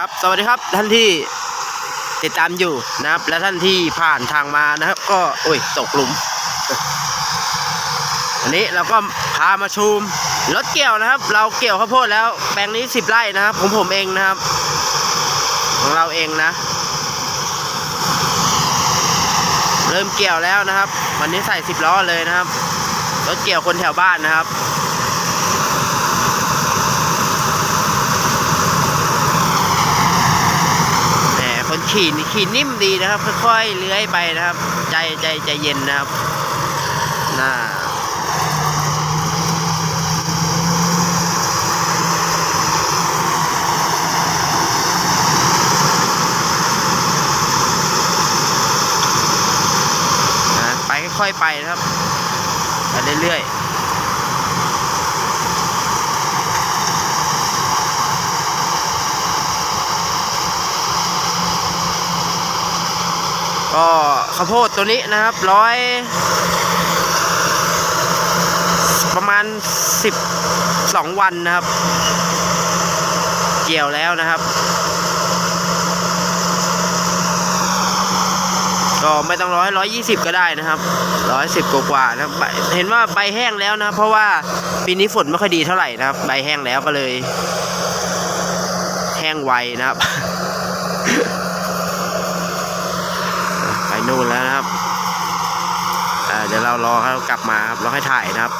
ครับ สวัสดีครับท่านที่ติดตามอยู่นะครับ และท่านที่ผ่านทางมานะครับ ก็โอ้ยตกหลุม อันนี้เราก็พามาชูมรถเกี่ยวนะครับ เราเกี่ยวข้าวโพดแล้วแปลงนี้สิบไร่นะครับของผมเองนะครับ ของเราเองนะ เริ่มเกี่ยวแล้วนะครับ วันนี้ใส่สิบล้อเลยนะครับรถเกี่ยวคนแถวบ้านนะครับ ขี่นี่ขี่นิ่มดีนะครับ ค่อยๆเลื้อยไปนะครับ ใจใจใจเย็นนะครับน่าไปค่อยๆไปนะครับไปเรื่อยๆ ก็ ข้าวโพดตัวนี้นะครับร้อยประมาณสิบสองวันนะครับ เกี่ยวแล้วนะครับ ก็ไม่ต้องร้อยร้อยยี่สิบก็ได้นะครับร้อยสิบกว่าๆนะใบเห็นว่าใบแห้งแล้วนะ เพราะว่าปีนี้ฝนไม่ค่อยดีเท่าไหร่นะครับ ใบแห้งแล้วก็เลย แห้งไวนะครับ ไป นู่นแล้วนะครับเดี๋ยวเรารอเขากลับมาครับเราให้ถ่ายนะครับ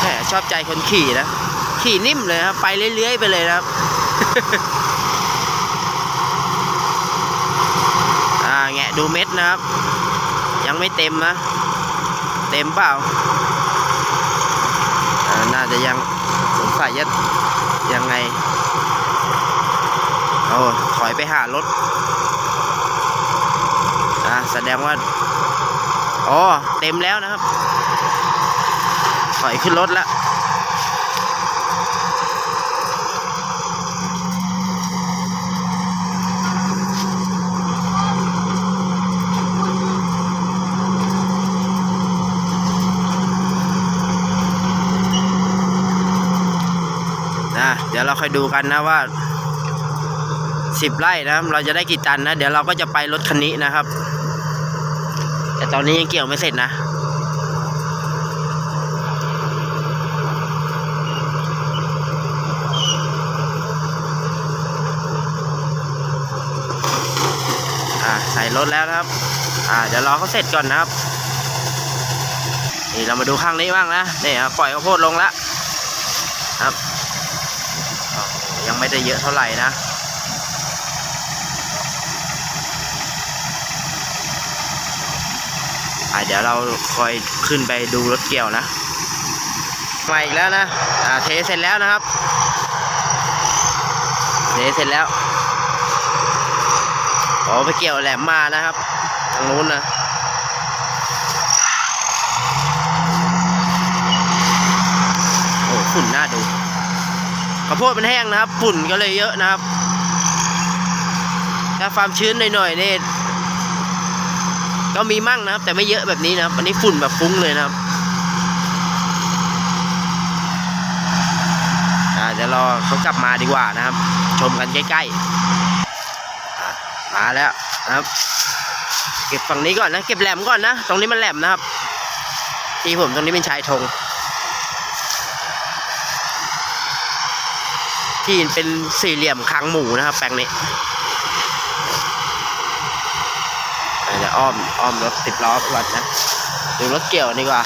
แหมชอบใจคนขี่นะ ขี่นิ่มเลยครับ ไปเรื่อยๆไปเลยนะครับ อ่าแงะดูเม็ดนะครับ ยังไม่เต็มนะ เต็มเปล่าอ่า น่าจะยังสงสัยจะยังไงโอ้ถอยไปหารถอ่าแสดงว่าอ๋อเต็มแล้วนะครับ ถอยขึ้นรถแล้ว ยวเราค่อยดูกันนะว่าสิบไร่นะเราจะได้กี่ตันนะ เดี๋ยวเราก็จะไปรถคันนี้นะครับ แต่ตอนนี้ยังเกี่ยวไม่เสร็จนะ อ่าใส่รถแล้วนะครับ อ่าเดี๋ยวรอเขาเสร็จก่อนนะครับ นี่เรามาดูข้างนี้บ้างนะนี่ปล่อยข้าวโพดลงแล้วครับ ยังไม่ได้เยอะเท่าไหร่นะอะเดี๋ยวเราคอยขึ้นไปดูรถเกี่ยวนะมาอีกแล้วนะอ่าเทเสร็จแล้วนะครับเทเสร็จแล้วอ๋อไปเกี่ยวแหลมมานะครับ ทางนู้นนะ ข้าวโพดมันแห้งนะครับ ฝุ่นก็เลยเยอะนะครับ ถ้าความชื้นหน่อยๆนี่ก็มีมั่งนะครับ แต่ไม่เยอะแบบนี้นะครับ อันนี้ฝุ่นแบบฟุ้งเลยนะครับเดี๋ยวรอเขากลับมาดีกว่านะครับ ชมกันใกล้ๆมาแล้วนะครับ เก็บฝั่งนี้ก่อนนะ เก็บแหลมก่อนนะ ตรงนี้มันแหลมนะครับ ที่ผมตรงนี้เป็นชายธง ที่เป็นสี่เหลี่ยมคางหมูนะครับ แปลงนี้เดี๋ยวอ้อมอ้อมรถติดล้อก่อนนะดูรถเกี่ยวดีกว่า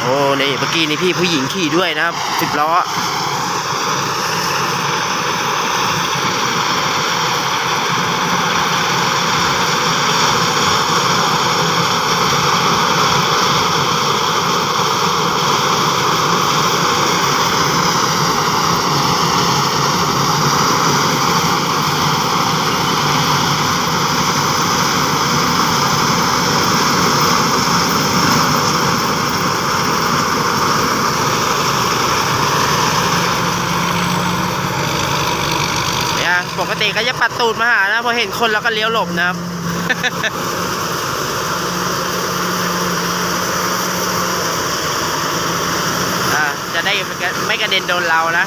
โอ้นี่เมื่อกี้นี่พี่ผู้หญิงขี่ด้วยนะครับสิบล้อ กติก็จะปัดตูดมาหานะพอเห็นคนแล้วก็เลี้ยวหลบนะครับจะได้ไม่กระเด็นโดนเรานะ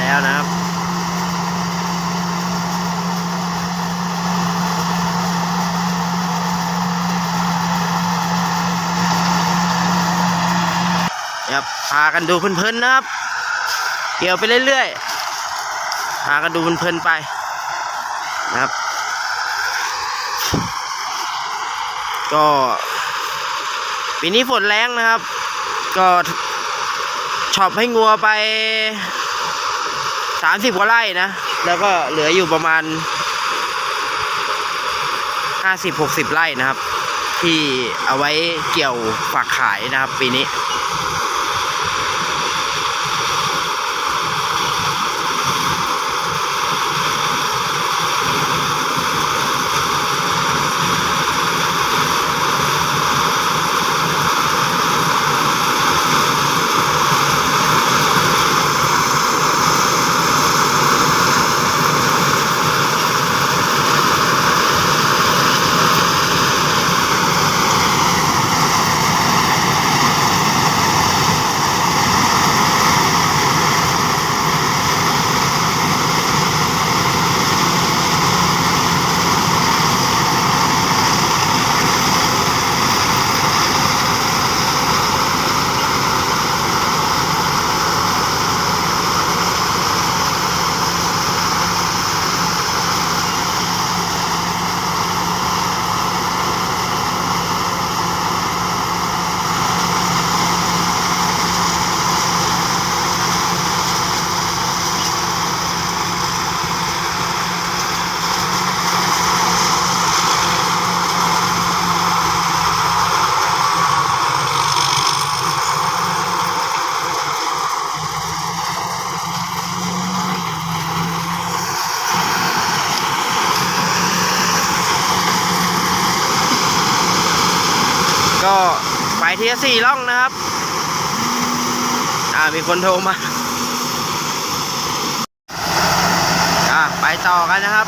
แล้วนะครับครับพากันดูเพลินๆนะครับ เกี่ยวไปเรื่อยๆพากันดูเพลินๆไปนะครับ ก็ปีนี้ฝนแรงนะครับ ก็ช็อปให้งัวไป สามสิบกว่าไร่นะ แล้วก็เหลืออยู่ประมาณห้าสิบหกสิบไร่นะครับ ที่เอาไว้เกี่ยวฝากขายนะครับ ปีนี้ ก็ ไปทีละสี่ร่องนะครับ อ่า มีคนโทรมา อ่า ไปต่อกันนะครับ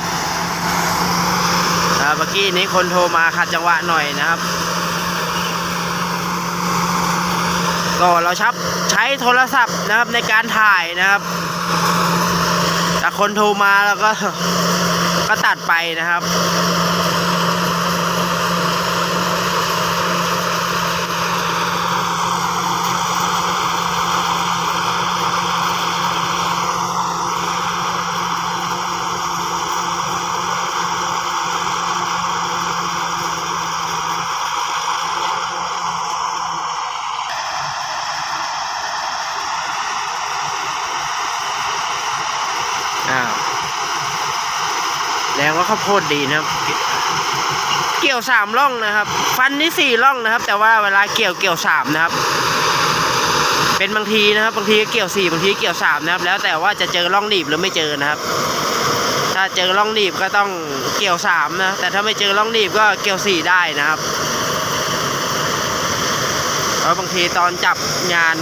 อ่า เมื่อกี้นี้คนโทรมาขัดจังหวะหน่อยนะครับ ก็เราชับใช้โทรศัพท์นะครับในการถ่ายนะครับ แต่คนโทรมาแล้วก็ ก็ตัดไปนะครับ้าวแล้วว่าข้าวโพดดีนะครับ เกี่ยวสามร่องนะครับ ฟันนี่สี่ร่องนะครับ แต่ว่าเวลาเกี่ยวเกี่ยวสามนะครับ เป็นบางทีนะครับ บางทีก็เกี่ยวสี่บางทีเกี่ยวสามนะครับ แล้วแต่ว่าจะเจอร่องหนีบหรือไม่เจอนะครับ ถ้าเจอร่องหนีบก็ต้องเกี่ยวสามนะ แต่ถ้าไม่เจอร่องหนีบก็เกี่ยวสี่ได้นะครับเพราะบางทีตอนจับงาน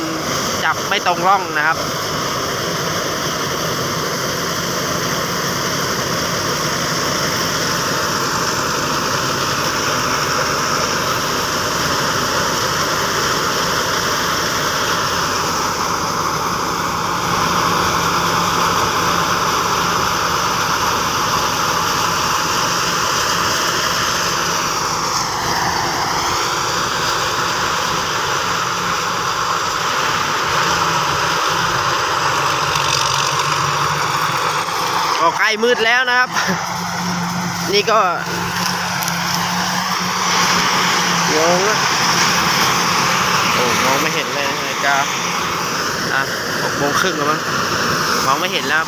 จับไม่ตรงร่องนะครับ ล้มืดแล้วนะครับ นี่ก็งงอะโอ้มองไม่เห็นเลยนาฬิกาอะหกโมงครึ่งแล้วมั้งมองไม่เห็นแล้ว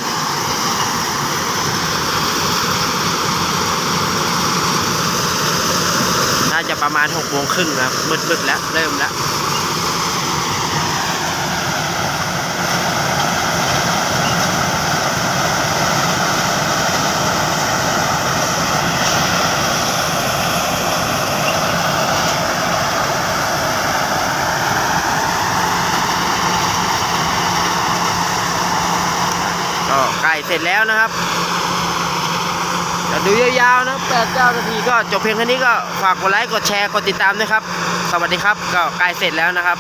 น่าจะประมาณหกโมงครึ่งนะครับมืดๆแล้ว เริ่มแล้ว ร็จแล้วนะครับดูยาวๆนะแปดเก้านาทีก็จบเพียงแค่นี้ก็ฝากกดไลค์กดแชร์กดติดตามด้วยครับ สวัสดีครับก็ใกล้เสร็จแล้วนะครับ